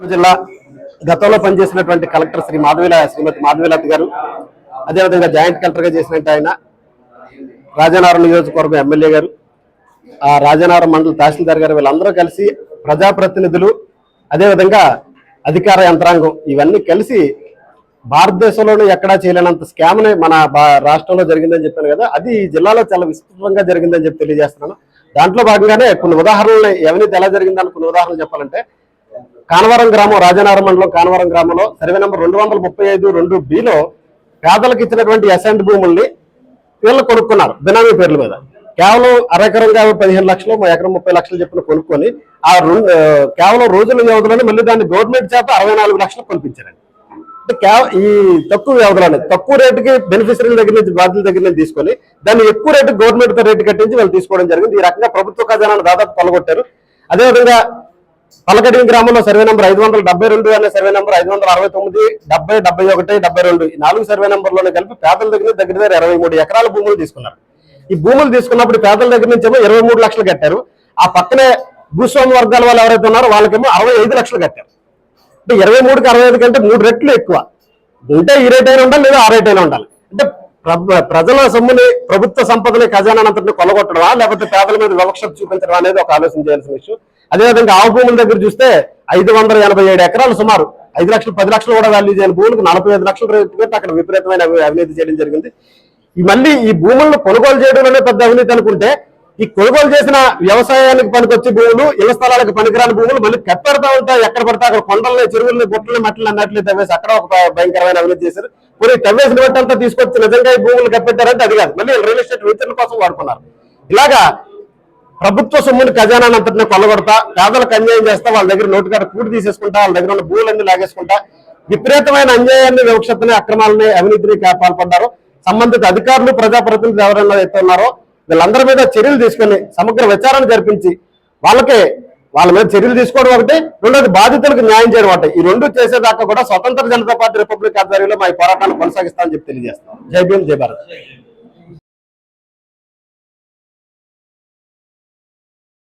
జిల్లా గతంలో పనిచేసినటువంటి కలెక్టర్ శ్రీ మాధవిల శ్రీమతి మాధవీలత్ గారు అదేవిధంగా జాయింట్ కలెక్టర్గా చేసినట్టు ఆయన రాజానగరం నియోజకవర్గం ఎమ్మెల్యే గారు ఆ రాజానగరం మండల తహసీల్దార్ గారు వీళ్ళందరూ కలిసి ప్రజాప్రతినిధులు అదేవిధంగా అధికార యంత్రాంగం ఇవన్నీ కలిసి భారతదేశంలోనూ ఎక్కడా చేయలేనంత స్కామ్ని మన రాష్ట్రంలో జరిగిందని చెప్పాను కదా అది జిల్లాలో చాలా విస్తృతంగా జరిగిందని చెప్పి తెలియజేస్తున్నాను. దాంట్లో భాగంగానే కొన్ని ఉదాహరణలు అవినీతి ఎలా జరిగిందని కొన్ని ఉదాహరణలు చెప్పాలంటే కానవరం గ్రామం రాజానగరం మండలం కానవరం గ్రామంలో సర్వే నెంబర్ రెండు వందల ముప్పై ఐదు రెండు బిలో పేదలకు ఇచ్చినటువంటి అసెంట్ భూముల్ని వీళ్ళు కొనుక్కున్నారు. బినామీ పేర్ల మీద. కేవలం అరెకరంగా పదిహేను లక్షలు ఎకరం ముప్పై లక్షలు చెప్పిన కొనుక్కొని ఆ రెండు కేవలం రోజుల వ్యవధిలోనే మళ్ళీ దాన్ని గవర్నమెంట్ చేత అరవై నాలుగు లక్షలు కొనిపించారండి. అంటే కేవ- ఈ తక్కువ వ్యవధిలోనే తక్కువ రేటుకి బెనిఫిషరీల దగ్గర నుంచి బాధ్యుల దగ్గర నుంచి తీసుకొని దాన్ని ఎక్కువ రేటు గవర్నమెంట్ రేటు కట్టించి వాళ్ళు తీసుకోవడం జరిగింది. ఈ రకంగా ప్రభుత్వ ఖజానాను దాదాపు కొలగొట్టారు అదేవిధంగా పలకడి గ్రామంలో సర్వే నెంబర్ ఐదు వందల డెబ్బై రెండు అనే సర్వే నెంబర్ ఐదు వందల అరవై తొమ్మిది డెబ్బై డెబ్బై ఒకటి డెబ్బై రెండు. ఈ నాలుగు సర్వే నెంబర్లోనే కలిపి పేదల దగ్గర దగ్గర దగ్గర ఇరవై మూడు ఎకరాల భూములు తీసుకున్నారు. ఈ భూములు తీసుకున్నప్పుడు పేదల దగ్గర నుంచి ఏమో ఇరవై మూడు లక్షలు కట్టారు. ఆ పక్కనే భూస్వామి వర్గాల వాళ్ళు ఎవరైతే ఉన్నారో వాళ్ళకేమో అరవై ఐదు లక్షలు కట్టారు. అంటే ఇరవై మూడుకి అరవై ఐదు కంటే మూడు రెట్లు ఎక్కువ. ఉంటే ఈ రేట్ అయినా ఉండాలి లేదా ఆ రేట్ అయినా ఉండాలి. అంటే ప్రజల సొమ్ముని ప్రభుత్వ సంపదని ఖజానంతటిని కొలగొట్టడమా లేకపోతే పేదల మీద వివక్ష చూపించడం అనేది ఒక ఆలోచన చేయాల్సిన విషయం. అదేవిధంగా ఆవు భూముల దగ్గర చూస్తే ఐదు వందల ఎనభై ఏడు ఎకరాలు సుమారు. ఐదు లక్షలు పది లక్షలు కూడా వాల్యూ చేయని భూములకు నలభై ఐదు లక్షల రేటు అక్కడ విపరీతమైన అవినీతి చేయడం జరిగింది. మళ్ళీ ఈ భూములను కొనుగోలు చేయడంలోనే పెద్ద అవినీతి అనుకుంటే ఈ కొనుగోలు చేసిన వ్యవసాయానికి పనికొచ్చే భూములు ఇళ్ళ స్థలాలకు పనికిరాని భూములు మళ్ళీ కప్పెడతా ఉంటాయి. ఎక్కడ పడితే అక్కడ కొండల్ని చెరువుల్ని గుట్టల్ని మట్టలు అన్నట్లు తవ్వేసి అక్కడ ఒక భయంకరమైన అవినీతి చేశారు. పోనీ తవ్వేసిన బట్టి అంతా తీసుకొచ్చి నిజంగా ఈ భూములు కప్పెట్టారంటే అది కాదు. మళ్ళీ రియల్ ఎస్టేట్ రైతుల కోసం వాడుకున్నారు. ఇలాగా ప్రభుత్వ సొమ్ముని ఖజానాన్ని అంతటిని కొల్లగొడతా పేదలకు అన్యాయం చేస్తా వాళ్ళ దగ్గర నోటుగారు కూడి తీసేసుకుంటా వాళ్ళ దగ్గర ఉన్న భూములన్నీ లాగేసుకుంటా విపరీతమైన అన్యాయాన్ని వివక్షతని అక్రమాలని అవినీతిని పాల్పడ్డారు సంబంధిత అధికారులు ప్రజాప్రతినిధులు ఎవరైనా అయితే ఉన్నారో వీళ్ళందరి మీద చర్యలు తీసుకొని సమగ్ర విచారణ జరిపించి వాళ్ళకే వాళ్ళ మీద చర్యలు తీసుకోవడం ఒకటి. రెండోది బాధితులకు న్యాయం చేయడం ఒకటి. ఈ రెండు చేసేదాకా కూడా స్వతంత్ర జనతా పార్టీ రిపబ్లిక్ ఆధ్వర్యంలో మా ఈ పోరాటాన్ని కొనసాగిస్తామని చెప్పి తెలియజేస్తాం జై భీం జై భారత్.